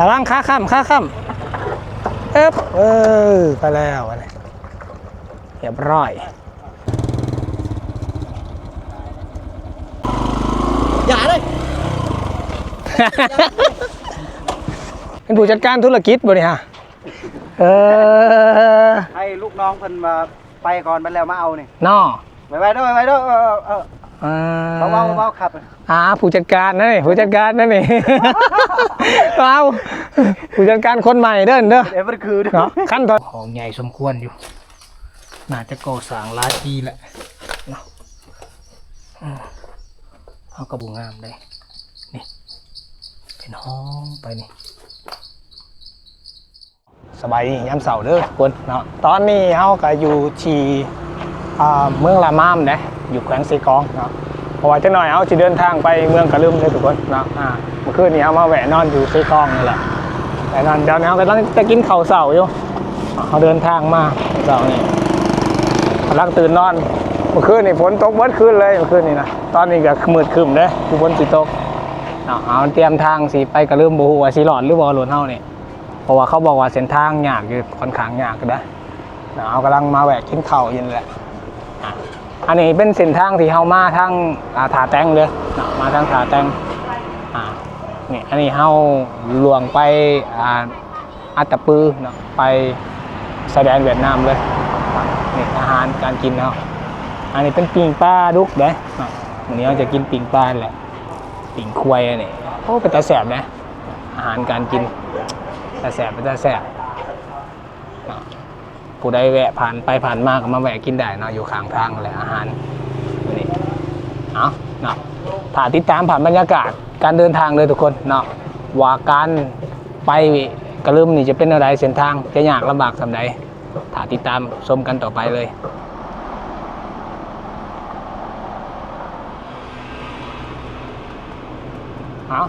ระวังขาข้ามขาข้ามเอ๊บเออไปแล้วอันนี้เรียบร้อยอย่าเลยเป็นผู้จัดการธุรกิจบ่นี่ฮะเออให้ลูกน้องเพิ่นมาไปก่อนไปแล้วมาเอานี่นอไปไปด้วยไปด้วยเออเออเออเออเบาเบาเบาขับ อ่าผู้จัดการนั่นนี่ผู้จัดการนั่นนี่ เอาผู้จัดการคนใหม่เด้อเด้อเดี๋ยวมันคือเนาะขั้นตอนของใหญ่สมควรอยู่ น่าจะก่อสร้างหลายปีแหละเนาะอืมเอากระบุงงามเลยนี่ เป็นห้องไปนี่สบายดียามเสาร์เด้อทุกคนเนาะตอนนี้เฮาก็อยู่ที่อ่าเมืองลามามเด้อยู่แขวงซีกองเนาะ ราะว่าจะหน่อยเฮาสิเดินทางไปเมืองกะลืมเลยทุกคนเนาะอ่าเมื่อคืนนี้เฮามาแหวะนอนอยู่ซีกองนี่แหละแต่นอนเดี๋ยวนี้เขากำลังจะกินข้าวเสาร์อยู่เขาเดินทางมาเสานี่กำลังตื่นนอนเมื่อคืนนี่ฝนตกเมื่อคืนเลยเมื่อคืนนี่นะตอนนี้ก็มืดครึมเด้คือฝนสิตกเอาเอาเตรียมทางสิไปกระลืมบูฮูว่าสิหลอดหรือบ่หลวนเฮานี่เพราะว่าเขาบอกว่าเส้นทางยากอยู่ค่อนข้างยากนะนะเอากำลังมาแหวะกินข้าวยินแหละ อันนี้เป็นเส้นทางที่เฮามาทางาถาแตงเลยนะมาทางถาแตงอ่านี่อันนี้เฮาลวงไปอ่าอัตตปือเนาะไปแสดงเวียดนามเลยนี่อาหารการกินเนาะอันนี้เป็นปิ่งปลาดุกเด้เนะวันนี้เราจะกินปิ่งปลาแหละปิ่งควายอันนี่โอ้เป็นตาแสบนะอาหารการกินตาแสบเป็นตาแสบ ผู้ใดแวะผ่านไปผ่านมาก็มาแวะกินได้เนาะอยู่ข้างทางแหละอาหารนี่เอาเนาะถ่ายติดตามผ่านบรรยากาศการเดินทางเลยทุกคนเนาะว่าการไปกระลืมนี่จะเป็นอะไรเส้นทางจะยากลำบากสำใดถ่ายติดตามชมกันต่อไปเลยเอา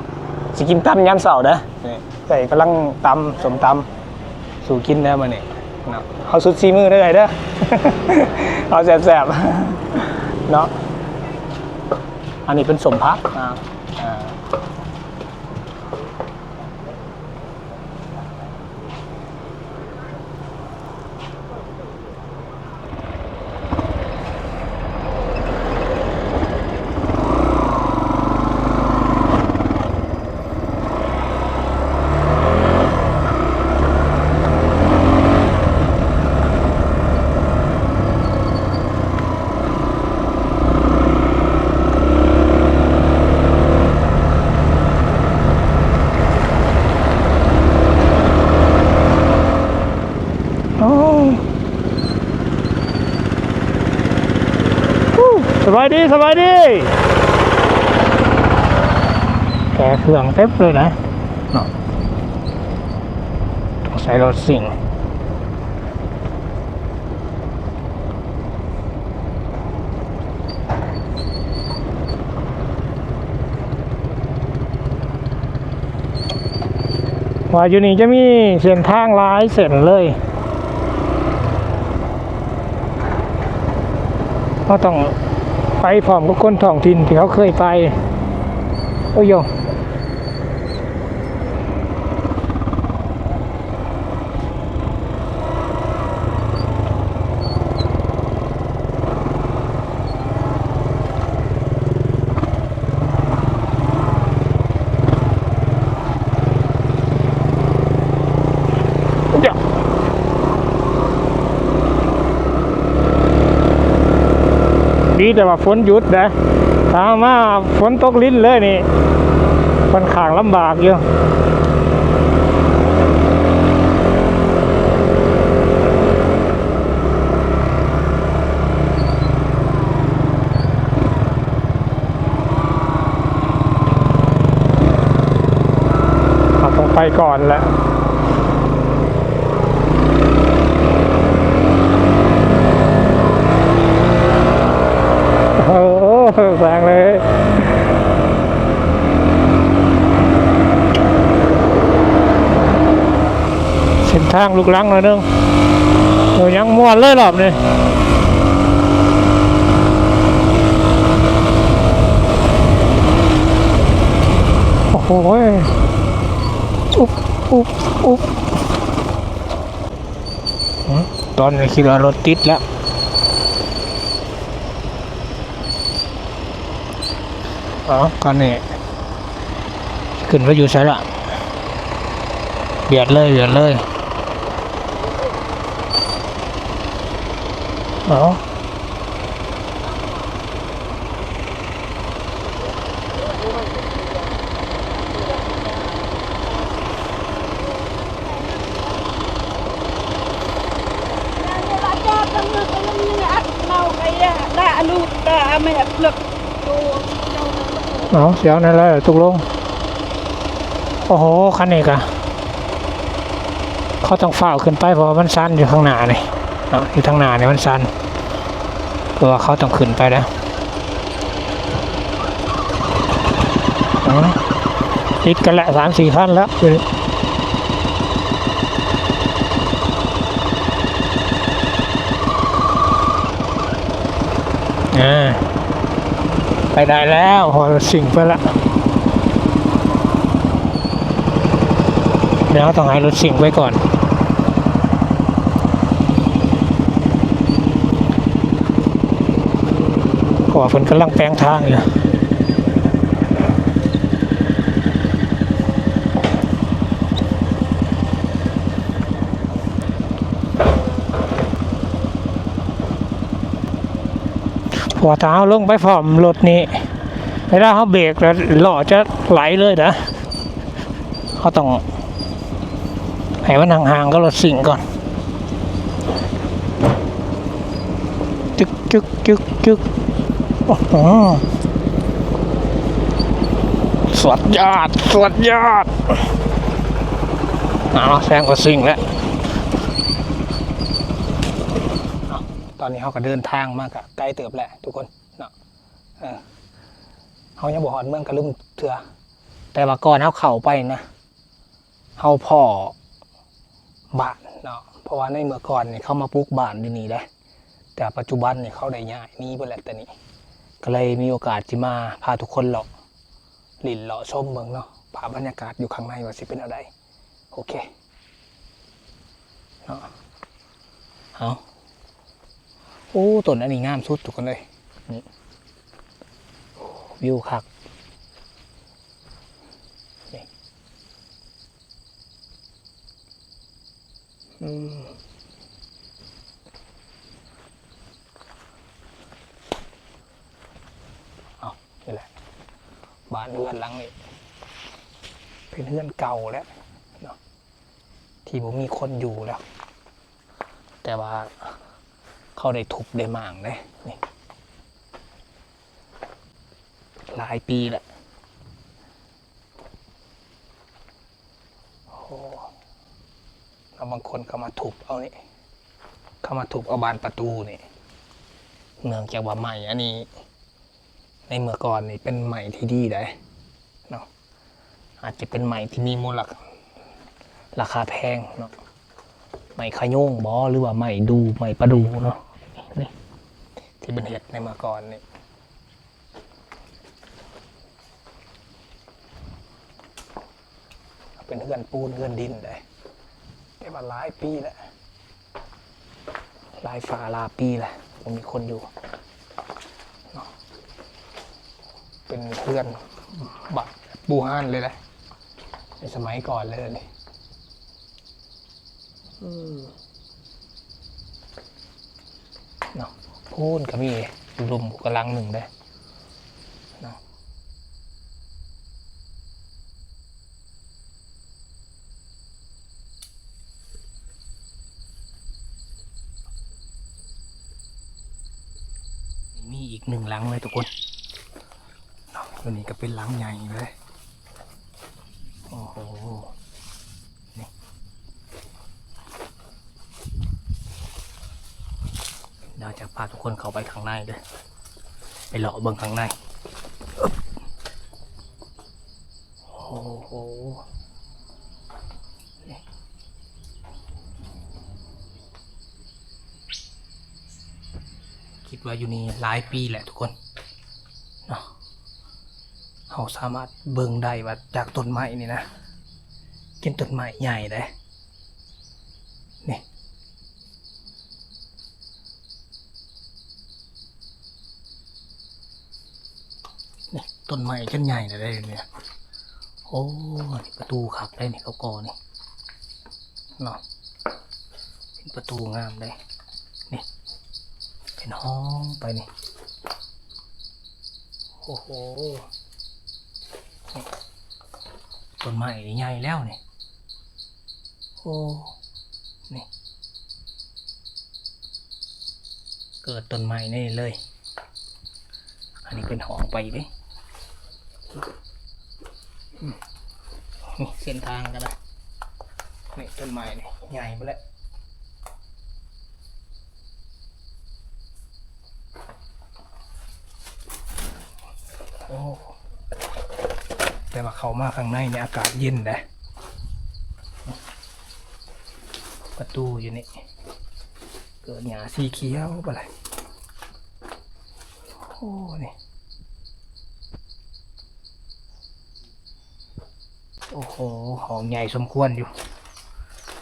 สิกินตำยำเสาร์เด้อนี่ใส่กำลังตำสมตำสู่กินแล้วมาเนี่ย เนาะเอาสุดซีมือได้เลยเด้อเอาแสบๆเนาะอันนี้เป็นสมพักอ่า บายดีสบายดีแกเครื่องเต็มเลยนะเนาะต้องใช้รถสิ่งว่าอยู่นี่จะมีเส้นทางหลายเส้นเลยก็ต้อง ไปพร้อมกับคนท้องถิ่นที่เขาเคยไป โอ้ยง แต่ว่าฝนหยุดนะถามาฝนตกลิ้นเลยนี่ค่อนข้างลำบากอยู่เราต้องไปก่อนแหละ โอ้โห แซงเลยเส้นทางลูกลังหน่อยนึงเออยังม่วนเลยรอบนี้โอ้โหอุ๊บอุ๊บอุ๊บตอนนี้คิดว่ารถติดแล้ว อ๋อตอนนี้ขึ้นไปอยู่ใช่ละเบียดเลยเบียดเลยเอ๋อ เอาเสียวนั่นแหละตกลง โอ้โห คันนี้กะเขาต้องเฝ้าขึ้นไปเพราะมันสั้นอยู่ข้างหน้านี่เนาะอยู่ทางหน้านี่มันสั้นเพราะว่าเขาต้องขึ้นไปแล้วอ๋อติดกันและสามสี่ขั้นแล้วอ่า ไปได้แล้วพอสิ่งไปละเดี๋ยวต้องให้รถสิ่งไว้ก่อน ก่อฝนกำลังแปลงทางอยู่เพราะ ว่าถ้าเอาลงไปพร้อมรถนี้เวลาเขาเบรกแล้วหล้อจะไหลเลยนะเขาต้องให้มันห่างๆก็รถสิ่งก่อนจึกจึกจึกจึกโอ้โหสวดยอดสวดยอดเอาแซงก็สิ่งแล้ว อาตอนนี้เขาก็เดินทางมากอะใกล้เติบแหละ ทุกคนเนาะเออเขายังบอกฮอดเมืองกระลุ่มเถื่อแต่ว่าก่อนเขาเข้าไปนะเขาพ่อบ้านเนาะเพราะว่าในเมื่อก่อนเนี่ยเขามาปลูกบ้านที่นี่ได้แต่ปัจจุบันเนี่ยเขาได้ย้ายนี่ไปแล้วแต่นี่ก็เลยมีโอกาสที่มาพาทุกคนเลาะหลินเลาะชมเมืองเนาะพาบรรยากาศอยู่ข้างในว่าสิเป็นอะไรโอเคเนาะเอา โอ้ต้นอันนี้งามสุดทุกคนเลยนี่วิวคักนี่อืมเอานี่แหละ บ้านเรือนหลังนี้ เป็นเรือนเก่าแล้วเนาะที่ผมมีคนอยู่แล้ว แต่ว่า เขาได้ทุบได้มางเลยนี่หลายปีละโอ้แล้วบางคนก็มาทุบเอานี่เข้ามาทุบเอาบานประตูนี่เนื่องจากว่าใหม่อันนี้ ในเมื่อก่อนนี่เป็นใหม่ที่ดีได้เนาะอาจจะเป็นใหม่ที่มีมูลค่าราคาแพงเนาะใหม่ขยงบอหรือว่าใหม่ดูใหม่ประดูเนาะ ที่เป็นเห็ดในเมื่อก่อนนี่เป็นเฮือนปูนเฮือนดินเลยแต่ว่าหลายปีแล้วหลายฝาลาปีแล้วมมีคนอยู่เป็นเพื่อนบักบูฮานเลยแหละในสมัยก่อนเลยนี่อืมเนาะ พูนก็มีรุมกำลังหนึ่งได้เนาะมีอีกหนึ่งหลังเลยทุกคนเนาะตัวนี้ก็เป็นหลังใหญ่เลย โอ้โห นี่เดี๋ยวจะพาทุกคนเข้า ไปข้างในเลยไปเลาะเบิ่งข้างในโอ้โหนี่คิดว่าอยู่นี่หลายปีแหละทุกคนเนาะเราสามารถเบิ่งได้ว่าจากต้นไม้นี่นะกเป็นต้นไม้ใหญ่เลยนี่นี่ ต้นไม้จนใหญ่เลยได้เนี่ยโอ้นี่ประตูขับได้นี่เขาก่อนี่เนาะเป็นประตูงามเลยนี่เป็นห้องไปนี่โอ้โหนี่ต้นไม้นี่ใหญ่แล้วนี่โอ้นี่เกิดต้นไม้นี่เลย อันนี้เป็นห้องไปดิ นี่เส้นทางกันนะนี่ต้นไม้นี่ใหญ่ไปแล้วโอ้แต่ว่าเขามาข้างในเนี่ยอากาศเย็นนะประตูอยู่นี่ เกิดหยาสีเขียวอะไรโอ้นี่ โอ้โหหองใหญ่สมควรอยู่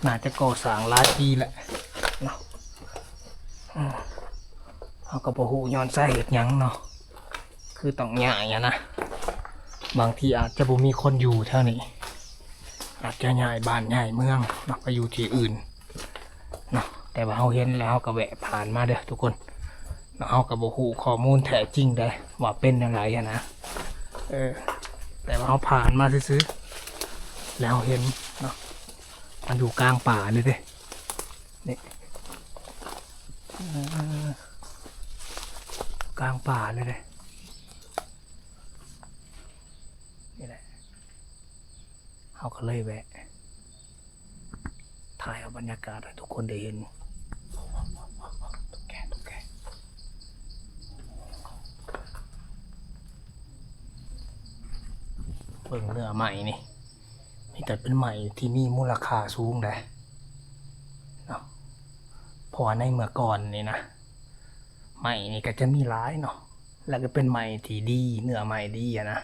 น่าจะก่อสร้างหลายปีแหละเนาะเขาก็บ่ฮู้ย้อนสาเหตุหยังเนาะ คือต้องใหญ่อะนะ บางทีอาจจะบ่มีคนอยู่เท่านี้ อาจจะย้ายบ้านย้ายเมืองเนาะไปอยู่ที่อื่นเนาะ แต่ว่าเราเห็นแล้วเราก็แวะผ่านมาเด้อทุกคนเนาะเราก็บ่ฮู้ข้อมูลแท้จริงได้ว่าเป็นยังไงอะนะ เออ แต่ว่าเราผ่านมาซื้อ แล้วเห็นเนาะมันอยู่กลางป่าเลยเด้นี่กลางป่าเลยเด้นี่แหละเขาก็เลยแวะถ่ายเอาบรรยากาศให้ทุกคนได้เห็นตุ๊กแกตุ๊กแกเบิ่งเนื้อใหม่นี่ มีแต่เป็นใหม่ที่มีมูลค่าสูงเลยเนาะพอในเมื่อก่อนนี่นะใหม่นี่ก็จะมีหลายเนาะแล้วก็เป็นใหม่ที่ดีเนื้อใหม่ดีอะนะ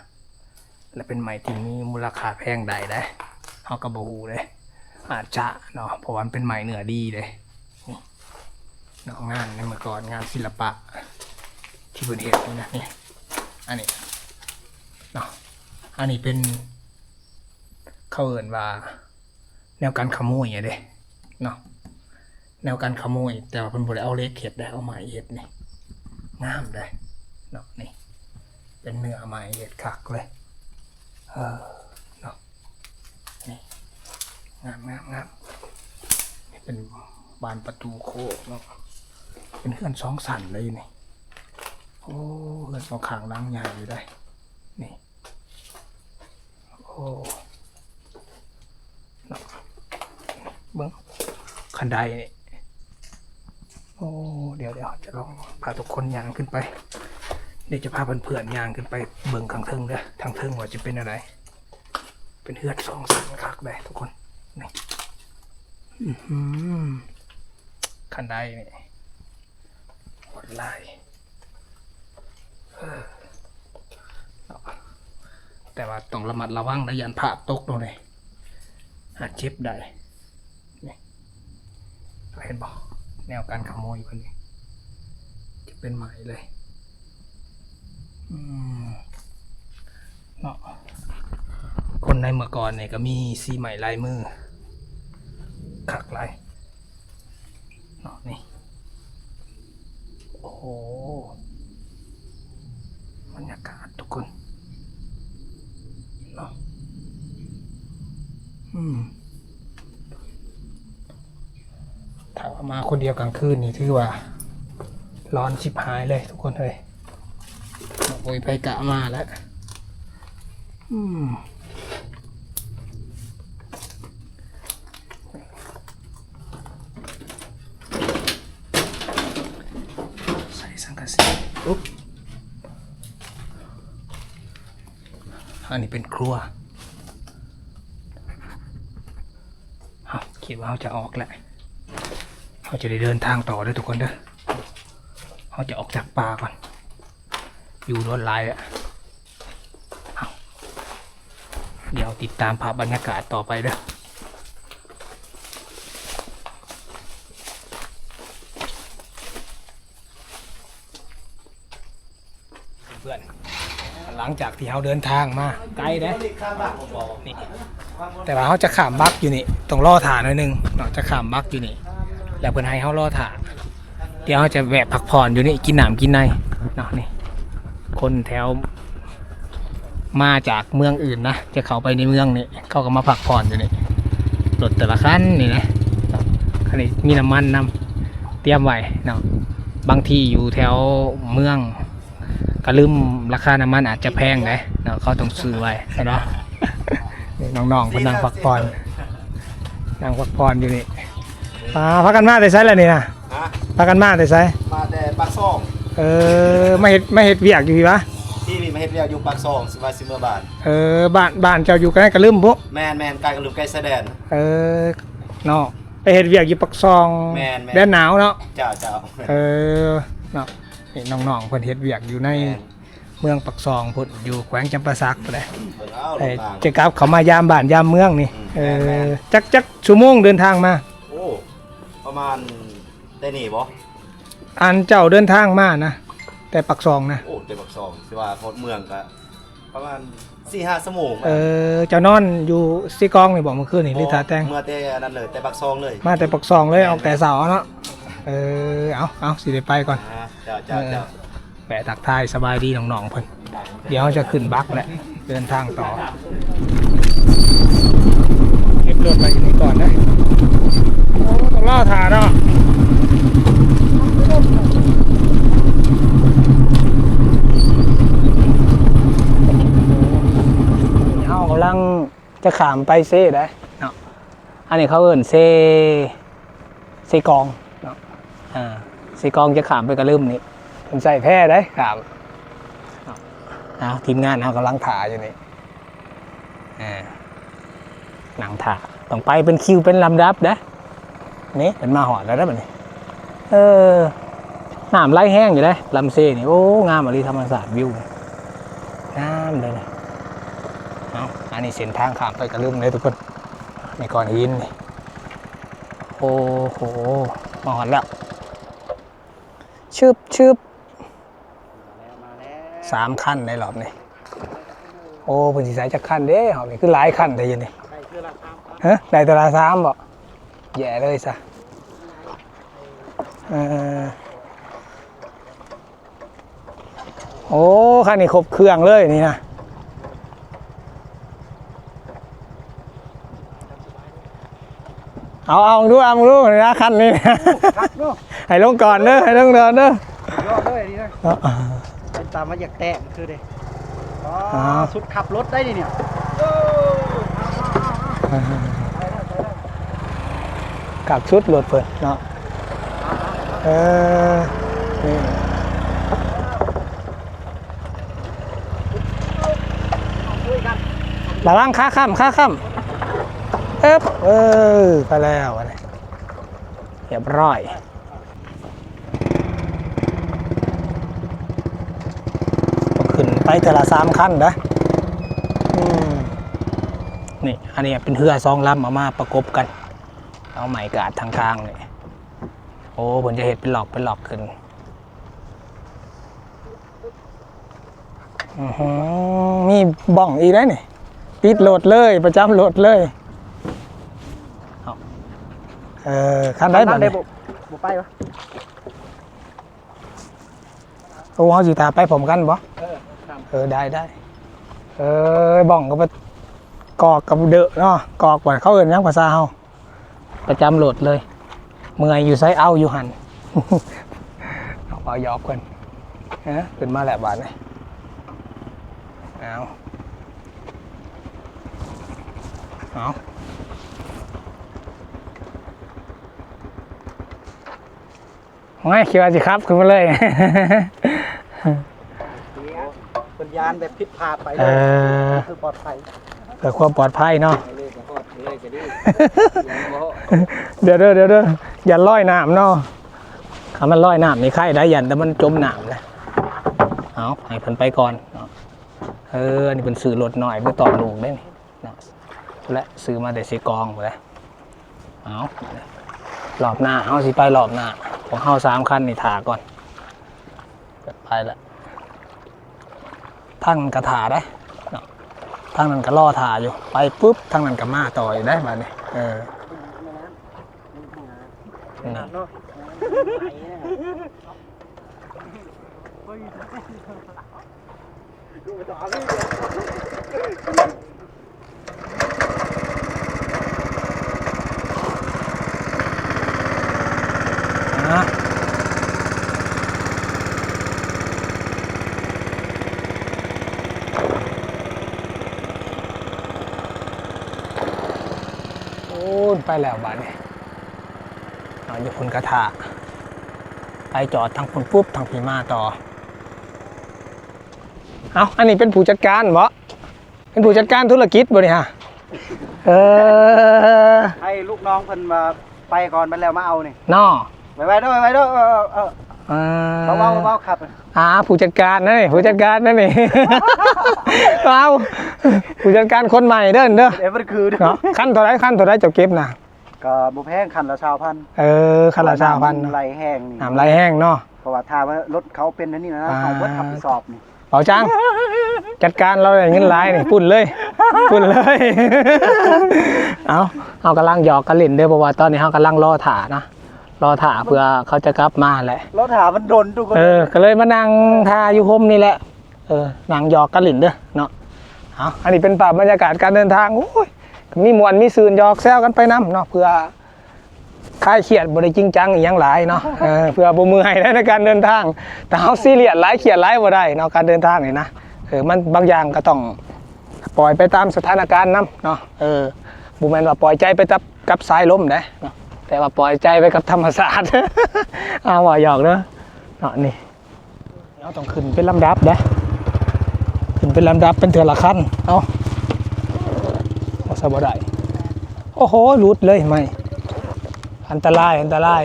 และเป็นไม้ที่มีมูลค่าแพงใดได้เขากระบูเลยอาจจะเนาะเพราะว่ามันเป็นไม้เนื้อดีเลยนี่เนาะงานในเมื่อก่อนงานศิลปะ ที่เป็นเห็นนี่นะนี่อันนี้เนาะอันนี้เป็น เขาเอ่นว่า แนวการขโมยอะเด้เนาะแนวการขโมย แต่ว่าเป็นบริเอาเล็กเห็ดได้เอาไม้เห็ดนี่งามเลยเนาะนี่ เป็นเนื้อไม้เห็ดคักเลยเออเนาะนี่งามงามงามนี่เป็นบานประตูโค้งเนาะเป็นเฮือนสองสันเลยนี่โอ้เฮือนสองขางล้างใหญ่อยู่ได้ นี่ โอ้เนาะเบิ้ง คันไดนี่โอ้เดี๋ยวเดี๋ยวจะลองพาทุกคนย่างขึ้นไป เดี๋ยวจะพาเพื่อนๆย่างขึ้นไปเบิ่งข้างเทิงเด้อทางเทิงว่าจะเป็นอะไร เป็นเฮือดสองสันคักเลยทุกคนนี่คันไดนี่หดลายออเอาแต่ว่าต้องระมัดระวังนะยันผ่าตกตรงนี้อาจเจ็บได้ เห็นบอกแนวการขโมยคนนี้จะเป็นไหมเลยอืมเนาะคนในเมื่อก่อนเนี่ยก็มีสีใหม่ลายมือขักลายเนาะนี่ โอ้โหบรรยากาศทุกคนเนาะอืมถ้าว่า มาคนเดียวกลางคืนนี่ถือว่า ร้อนชิบหายเลยทุกคนเลยโอ้ยไปกะมาแล้วอืมใส่สังกะสีปุ๊บอันนี้เป็นครัวเอาคิดว่าเขาจะออกแล้ว เราจะได้เดินทางต่อด้วยทุกคนเด้อเขาจะออกจากป่าก่อน อยู่รถลายอะเดี๋ยวติดตามภาพบรรยากาศต่อไปเด้อเพื่อนหลังจากที่เขาเดินทางมาไกลนะแต่ว่าเขาจะขามบักอยู่นี่ต้องล่อฐานหน่อยนึงเนาจะขามบักอยู่นี่ แล้วเพื่อนให้เขาล่อถ่าเดี๋ยวเขาจะแวะพักผ่อนอยู่นี่กินหนามกินในเนาะนี่คนแถวมาจากเมืองอื่นนะจะเข้าไปในเมืองนี่เขาก็มาพักผ่อนอยู่นี่รถแต่ละคันนี่นะคันนี้มีน้ำมันนำเตรียมไว้เนาะบางทีอยู่แถวเมืองก็ลืมราคาน้ำมันอาจจะแพงนะเนาะเขาต้องซื้อไว้เนาะนี่น้องๆเพนนั่งพักผ่อนนั่งพักผ่อนอยู่นี่ อ่าพักกันมาแต่ไซแล้วนี่นะฮะพักกันมาแต่ไซมาแต่ปากซองเออไม่เห็ดไม่เห็ดเวียกอยู่พี่ปะที่มีมาเฮ็ดเรียกอยู่ปากซองสิว่าสิเมื่อบานเออบ้านบ้านเจ้าอยู่ใกล้กระลืมปุ๊แมนแมนใกล้กับลุงใกล้แสดงเออเนาะไปเห็ดเวียกอยู่ปักซองแม่นแม่น แดนหนาวเนาะเจ้าเจ้าเออเนาะนี่น้องๆเพิ่นเฮ็ดเวียกอยู่ในเมืองปักซองพุ่นอยู่แขวงจำปาสักพุ่นแหละเบิ่งเอาลไอ้งทาง เจะกลับเขามายามบ้านยามเมืองนี่ อืมเอแม่อนจักจักชั่วโมงเดินทางมาโอ้ ประมาณได้นี่บ่อันเจ้าเดินทางมานะแต่ปักซองนะโอ้แต่ปากซองสิว่าโคตรเมืองก็ประมาณ4-5ชั่วโมงเออเจ้านอนอยู่ซีกองนี่บอกเมื่อคืนนี่หรือทาแตงเมื่อแต่อันนั้นเลยแต่ปากซองเลยมาแต่ปักซองเลยออกแต่เสาร์เนาะเออเอาเอาสิได้ไปก่อนอ่าเจ้าเจ้าเจ้าแปะตักทายสบายดีน้องๆเพิ่นเดี๋ยวจะขึ้นบักแหละเดินทางต่อเก็บรถไว้อยู่นี่ก่อนนะโอ้ต้องล่อถ่าเนาะเฮากำลัง จะขามไปเซ่ได้เนาะอันนี้เขาเอิ้นเซ่เซ่กองเนาะอ่าเซ่กองจะขามไปกระลืมนี่ผมใส่แพร่ได้ครับเอาทีมงานเขากำลังถ่าอยู่นี่อ่าหนังถ่าต้องไปเป็นคิวเป็นลำดับนะนี่เป็นมาหอดแล้วนะแบบนี้เออน้ำไหลแห้งอยู่เลยลำเซนี่โอ้งามอะไรธรรมศาสตร์วิวงามเลยนะ อันนี้เส้นทางข้ามไปกระลืมเลยทุกคนนี่ก่อนหินนี่โอ้โหมาหอดแล้วชึบชึบสามขั้นในรอบนี้โอ้พิ่นสิใส่จักขั้นเด้รอบนี้คือหลายขั้นได้ยินนี่ใกล้คือละครับฮะได้ตัวละสามบ่แย่เลยซะโอ้คันนี้ครบเครื่องเลยนี่นะ เอาเอาดูเอาดูนี่นะคันนี้นะครับเนาะให้ลงก่อนเด้อให้ลงก่อนเด้อยอดเลยนี่นะเอาเป็นตามมาอยากแตกคือเด้อ๋ออ้าวสุดขับรถได้ดิเนี่ยกลับชุดรถเปิดเนาะเออนี่ระวังขาข้ามขาข้าม เออไปแล้วอันนี้เรียบร้อยขึ้นไปแต่ละสามขั้นนะนี่ อันนี้เป็นเรือสองลำเอามาประกบกัน เอาไหมกาดทางทางเลยโอ้ผมจะเห็นเป็นหลอกเป็นหลอกขึ้นอือมีบ้องอีกแล้นี่ปิดโหลดเลย ประจำโหลดเลย เออขั้นได้บ้าบ่ได้เนี่ยบ่บ่ไปวะโอ้เขาสิตาไปผมกันบ่เออครับเออได้ได้เออบ้องก็ไปกอกกับเดอะเนาะกอกบ่เขาเอิ้นหยังภาษาเฮาประจำโหลดเลย เมื่อยอยู่ไซเอาอยู่หันเอาเอายอบกันฮะขึ้นมาแหละบาทเลยเอาเอา ไม่คิดว่าสิครับขึ้นมาเลยเป็นยานแบบผิดพลาดไปเลเอยอคือปลอดภัยเพื่อความปลอดภัยเนาะไปเลยก็เลยจะดีเดี๋ยวเด้อเดี๋ยวเด้ออย่าลอยน้ำเนาะถ้ามันลอยน้ำนี่ไข่ได้ยันแต่มันจมน้ำนะเอาให้เพิ่นไปก่อนเนาะเออนี่เป็นสื่อรถหน่อยเพื่อต่อลูกได้นี่เนาะและซื้อมาแต่สีกองหมดแล้วเอารอบหน้าเอาสิไปรอบหน้า ของเฮาสามคันนี่ถาก่อนไปละทางนั้นกระถาได้เนาะทางนั้นก็ล่อถาอยู่ ไปปุ๊บทางนั้นก็มาต่ออยู่ได้บัดนี้เออนี่นะ โอ้ยไป แล้วบ้านนี้เอาอยู่คุณกระทะไปจอดทางคุณปุ๊บทางพีมาต่อ เอาอันนี้เป็นผู้จัดการบ่เป็นผู้จัดการธุรกิจบ่นี่ฮะเออให้ลูกน้องเพิ่นมาไปก่อนไปแล้วมาเอานี่นอไว้ไว้ด้วยไว้ด้วยเออเออเอออ่าเบาเบาเบาขับอ่าผู้จัดการนั่นนี่ผู้จัดการนั่นนี่เอาผู้จัดการคนใหม่เด้อเด้อเดี๋ยวมันคือเนาะขั้นเท่าไรขั้นเท่าไรเจ้าเก็บนะ ก็บุแพงคันละชาวพันเออคันละสามพันไหลแห้งนี่น้ำไหลแห้งเนาะเพราะว่าถ้าว่ารถเขาเป็นอันนี่นะอ่าเขาเบิดขับไปสอบนี่เป๋าจังจัดการเราได้เงินหลายนี่ปุ่นเลยปุ่นเลย เอาเอากำลังหยอกกันเล่นเด้อเพราะว่าตอนนี้เขากำลังรอถ่านะรอถ่าเพื่อเขาจะกลับมาแหละรถหามันโดนทุกคนเออก็เลยมานั่งทาอยู่พมนี่แหละเออนั่งหยอกกันเล่นเด้อเนาะเอาอันนี้เป็นภาพบรรยากาศการเดินทางโอ้ย มีมวนมีซืนยอกแซวกันไปน้ำเนาะเพื่อคลายเครียดบริจริงจังอหย่างหลายเนาะเออเพื่อบ่มือให้ได้ในการเดินทาง แต่เฮาซีเรียสหลายเครียดหลายบ่ได้เนาะการเดินทางนี่นะเออมันบางอย่างก็ต้องปล่อยไปตามสถานการณ์นํเนาะเออบ่แม่นว่าปล่อยใจไปกับกับสายลมได้เนาะแต่ว่าปล่อยใจไปกับธรรมศาสตร์เอาว่าหยอกเนาะเนาะนี่เราต้องขึ้นเป็นลำดับนะขึ้นเป็นลำดับเป็นเถื่อละขั้นเอาเอา ซะบ่ได้โอ้โหหลุดเลยไม่อันตรายอันตราย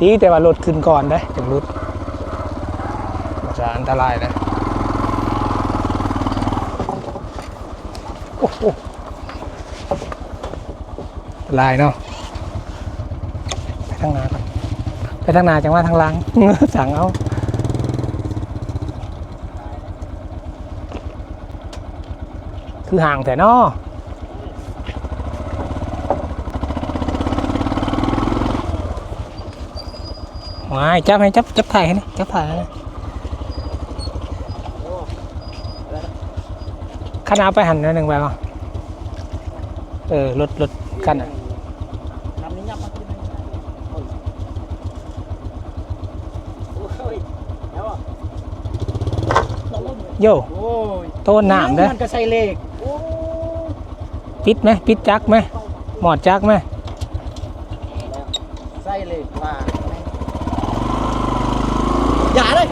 ดีแต่ว่ารถขึ้นก่อนได้ถึงรุดจะอันตรายนะโอ้โหอันตรายเนาะไปทางนาไปทางนาจังว่าทางหลังสั่งเอา คือห่างแต่เนอวายจับให้จับจับถ่ายให้นี่จับถ่ายให้นี่ขนาดไปหันหนิดหนึ่งไปก่อนเออรถรถกันอะทำนี้ยับมากินโอ้ยแล้วอะโย่โอ้ยโต้นน้ำเด้อมันก็ใส่เลขโอ้ย ปิดไหมปิดจักไหมหมอดจักไหมใส่เลขว่าอย่าเลย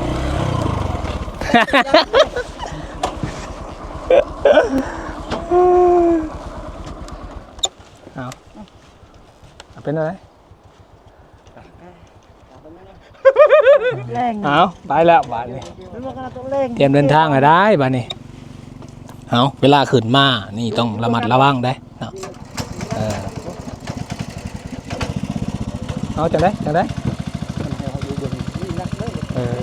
เอาเอาเป็นอะไรแรงเอาไปแล้วบ้านนี้มันว่ากันต้องแรงเตรียมเดินทางอะได้บ้านนี้ เอาเวลาขึ้นมา นี่ต้องระมัดระวังได้เนาะเออเอาจังได้จังได้เออ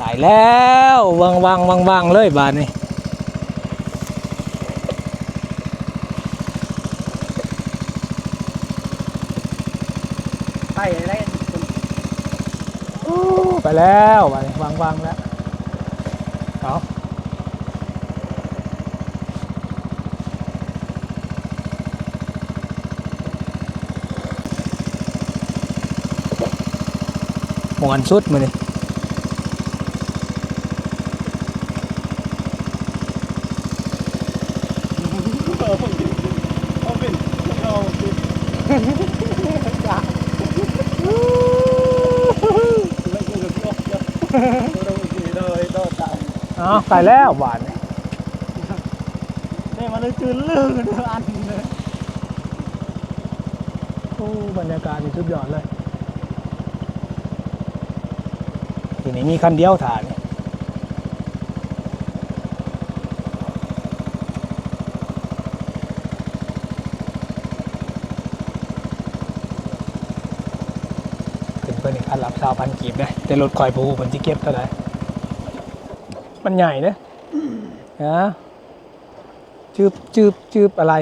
ตายแล้ววังวังวังวังเลยบานนี้ ไปได้ โอ้ไป แล้วไปวางวางแล้วเอาหมอนสุดมาเลย เอาไปแล้วบาทนี่เนี่ยมันเลยจืนลื่นอันเลยโอ้บรรยากาศนี่สุดยอดเลยทีนี้มีคันเดียวถ่ายนี่พิ่น นี่คันรับชาวพันกีบได้แต่รถคอยผู้เพิ่นสิเก็บเท่าไหร่มันใหญ่เด้อนะจืบจืบจืบอะไร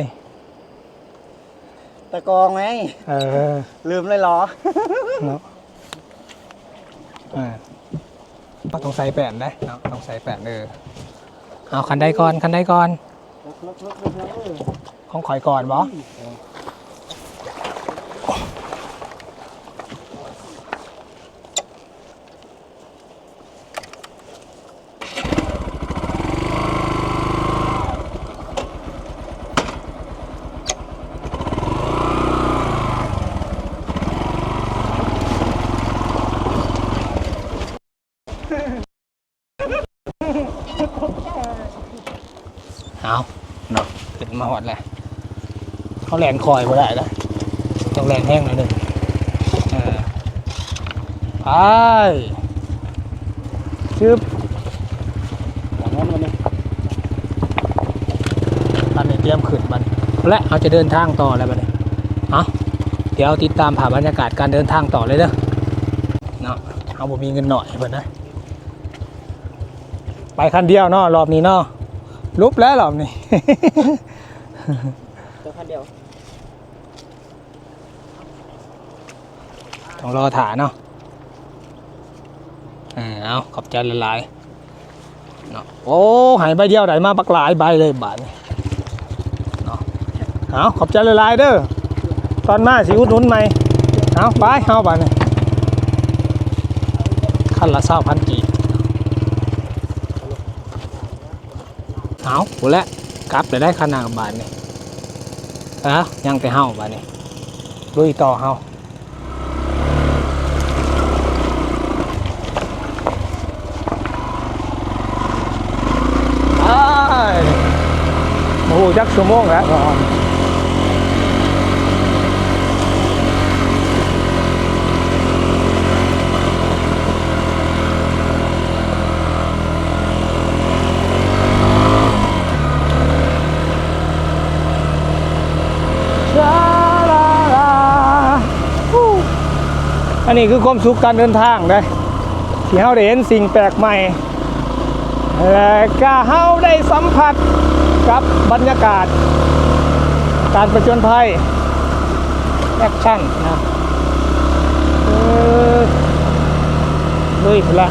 ตะกองไงเออลืมเลยเหรอเนาะอ่าต้องใส่แป้นได้เนาะต้องใส่แป้นเออเอาคันใดก่อนคันใดก่อนของข่อยก่อนบอเอาเนาะขึ้นมาหอดเลยเขา แลนคอยบ่ได้แล้วต้องแลนแห้งหน่อยหนึ่งไปชึบหลังนั้นมันเลยตอนนี้เตรียมขึ้นบันและเราจะเดินทางต่อแล้วบัดนี้เอาเดี๋ยวติดตามผ่านบรรยากาศการเดินทางต่อเลยเด้อเนาะเอาบ่มีเงินหน่อยเพิ่นนะไปคันเดียวเนาะรอบนี้เนาะลุบแล้วรอบนี้เดี๋ยวคันเดียว ต้องรอถาเนาะเออเอาขอบใจละลายๆเนาะโอ้หายใบเดียวได้มาปักหลายใบเลยบาทนี่เนาะเอาขอบใจละลายๆเด้อตอนมาสิอุดหนุนใหม่เอาไปเอาบาทนี่ขั้นละเศร้าพันกีเอาหูแล้วกลับเลยได้ขนาดบาทนี่เอ้ายังไปเฮาบาทนี่ลุยต่อเฮา อ้ายโอ้โห จักชั่วโมงแล้วอันนี้คือความสุขการเดินทางได้ที่เราได้เห็นสิ่งแปลกใหม่และก็เฮาได้สัมผัส กับบรรยากาศ การประจนภัยแอคชั่นนะเออลุยละ